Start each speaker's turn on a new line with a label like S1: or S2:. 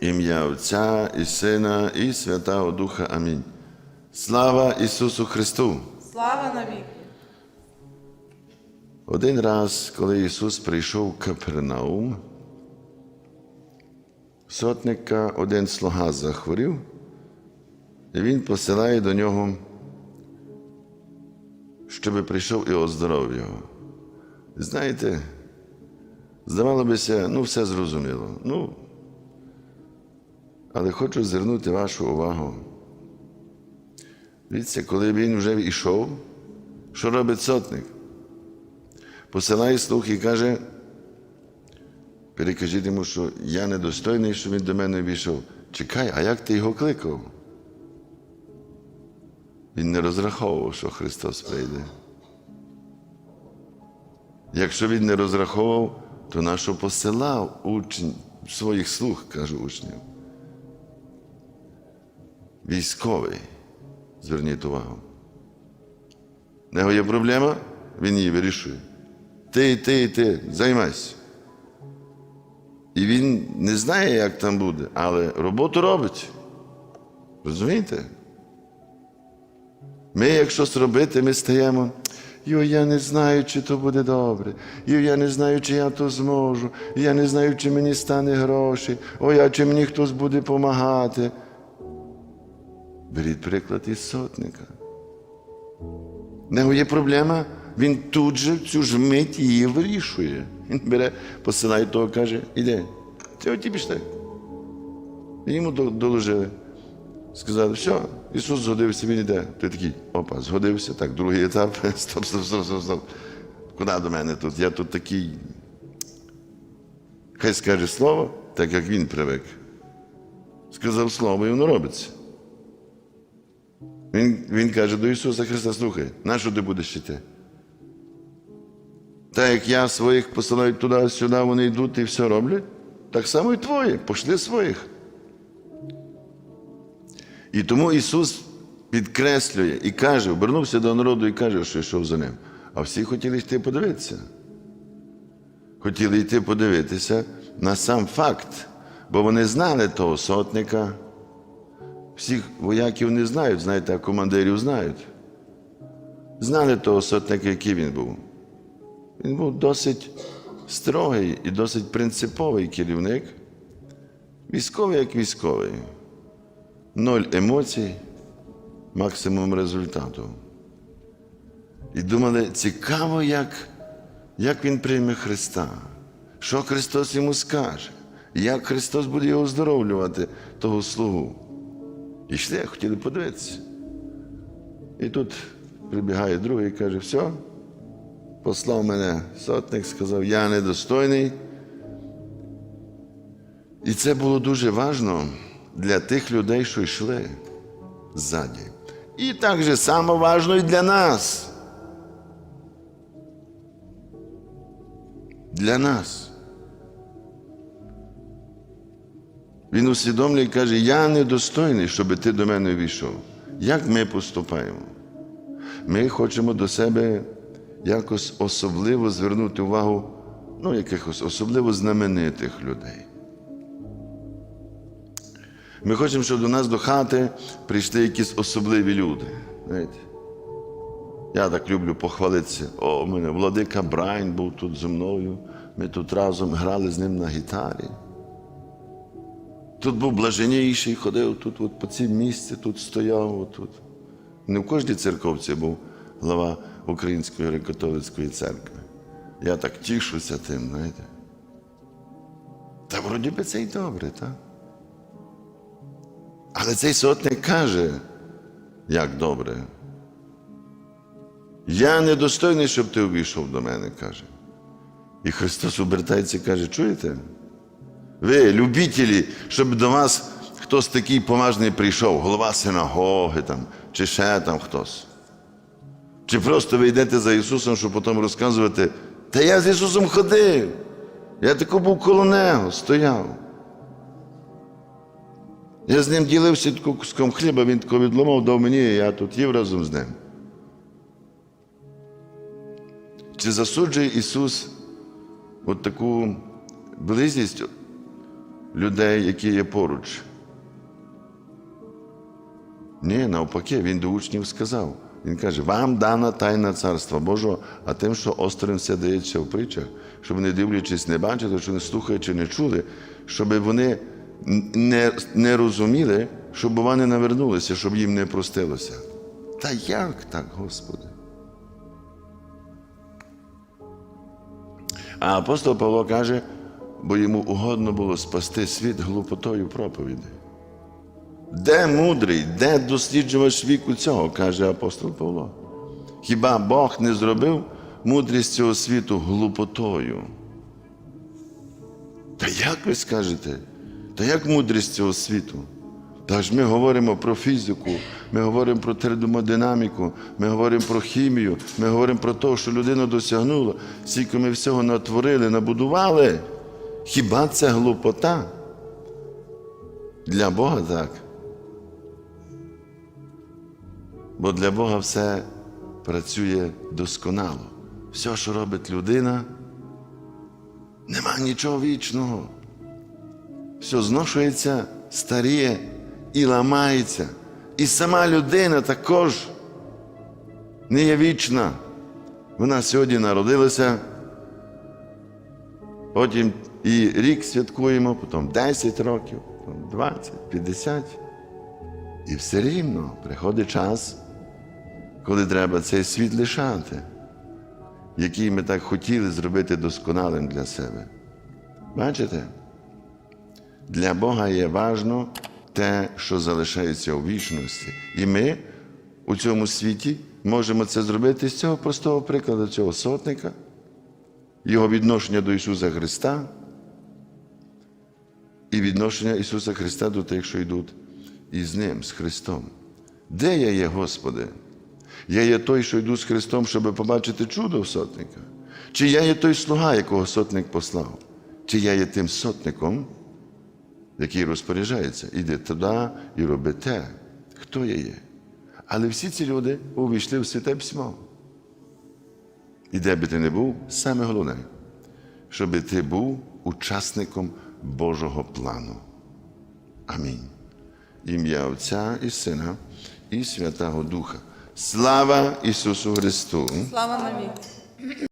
S1: Ім'я Отця і Сина, і Святого Духа. Амінь. Слава Ісусу Христу!
S2: Слава навіки!
S1: Один раз, коли Ісус прийшов в Капернаум, сотника один слуга захворів, і він посилає до нього, щоб прийшов і оздоровив його. Знаєте, здавало бися, ну, все зрозуміло. Ну, але хочу звернути вашу увагу. Дивіться, коли він вже йшов, що робить сотник? посилає слух і каже, перекажіть йому, що я недостойний, що він до мене війшов. Чекай, а як ти його кликав? Він не розраховував, що Христос прийде. Якщо він не розраховував, то нащо посилав учень, своїх слуг, кажу учнів. Військовий, зверніть увагу. В нього є проблема, він її вирішує. Ти, ти, ти, займайся. І він не знає, як там буде, але роботу робить. Розумієте? Ми, як щось робити, ми стаємо. Йо, я не знаю, чи то буде добре. Йо, я не знаю, чи я то зможу. Я не знаю, чи мені стане гроші. Ой, а чи мені хтось буде допомагати. Беріть приклад із сотника. В нього є проблема, він тут же цю ж мить її вирішує. Він бере, посилає того, каже, іди, це оті пішли. І йому до- доложили. Сказали, все, Ісус згодився, він йде. Ти такий, опа, згодився, так, другий етап. Стоп, стоп, стоп, стоп, стоп. Куди до мене тут? Я тут такий. Хай скаже слово, так як він привик. Сказав слово, і воно робиться. Він, він каже до Ісуса Христа, слухай, на що ти будеш йти? Так як я своїх посилаю туди-сюди, вони йдуть і все роблять, так само і твої, пошли своїх. І тому Ісус підкреслює і каже, обернувся до народу і каже, що йшов за ним. А всі хотіли йти подивитися. Хотіли йти подивитися на сам факт, бо вони знали того сотника. Всіх вояків не знають, знаєте, а командирів знають. Знали того сотника, який він був. Він був досить строгий і досить принциповий керівник. Військовий як військовий. Ноль емоцій, максимум результату. І думали, цікаво, як, як він прийме Христа, що Христос йому скаже, як Христос буде його оздоровлювати, того слугу. Йшли, хотіли подивитися. І тут прибігає другий і каже, все, послав мене сотник, сказав, я недостойний. І це було дуже важливо для тих людей, що йшли ззаді. І так же само важливо і для нас. Для нас. Він усвідомлює і каже, я недостойний, щоб ти до мене війшов. Як ми поступаємо? Ми хочемо до себе якось особливо звернути увагу, ну, якихось особливо знаменитих людей. Ми хочемо, щоб до нас до хати прийшли якісь особливі люди. Знаєте? Я так люблю похвалитися. О, у мене владика Брайн був тут зі мною. Ми тут разом грали з ним на гітарі. Тут був блаженніший, ходив тут, от по цій місці, тут стояв. Отут. Не в кожній церковці був глава Української греко-католицької церкви. Я так тішуся тим, знаєте. Та вроді би це й добре, так? Але цей сотник каже, як добре. Я недостойний, щоб ти увійшов до мене, каже. І Христос обертається і каже, чуєте? Ви, любителі, щоб до вас хтось такий поважний прийшов, голова синагоги там, чи ще там хтось. Чи просто ви йдете за Ісусом, щоб потім розказувати, та я з Ісусом ходив. Я тако був коло Нього, стояв. Я з ним ділився куском хліба, він тако відломав, дав мені, я тут їв разом з ним. Чи засуджує Ісус от таку близькість людей, які є поруч. Ні, навпаки, він до учнів сказав. Він каже: вам дана тайна царства Божого, а тим, що осторонь все дається в притчах, щоб не дивлячись, не бачили, що не слухаючи, не чули, щоб вони не, не розуміли, щоб вони навернулися, щоб їм не простилося. Та як так, Господи? А апостол Павло каже, бо йому угодно було спасти світ глупотою проповіді. Де мудрий, де досліджувач віку цього, каже апостол Павло. Хіба Бог не зробив мудрість цього світу глупотою? Та як ви скажете? Та як мудрість цього світу? Та ж ми говоримо про фізику, ми говоримо про термодинаміку, ми говоримо про хімію, ми говоримо про те, що людина досягнула, скільки ми всього натворили, набудували. Хіба це глупота? Для Бога так. Бо для Бога все працює досконало. Все, що робить людина, нема нічого вічного. Все зношується, старіє і ламається. І сама людина також не є вічна. Вона сьогодні народилася, потім і рік святкуємо, потім 10 років, потім 20, 50. І все рівно приходить час, коли треба цей світ лишати, який ми так хотіли зробити досконалим для себе. Бачите? Для Бога є важно те, що залишається у вічності. І ми у цьому світі можемо це зробити з цього простого прикладу, цього сотника, його відношення до Ісуса Христа відношення Ісуса Христа до тих, що йдуть із Ним, з Христом. Де я є, Господи? Я є той, що йду з Христом, щоб побачити чудо в сотника? Чи я є той слуга, якого сотник послав? Чи я є тим сотником, який розпоряджається, іди туди і роби те, хто я є? Але всі ці люди увійшли в святе письмо. І де би ти не був, саме головне, щоб ти був учасником Божого плану. Амінь. Ім'я Отця і Сина і Святого Духа. Слава Ісусу Христу!
S2: Слава навіки.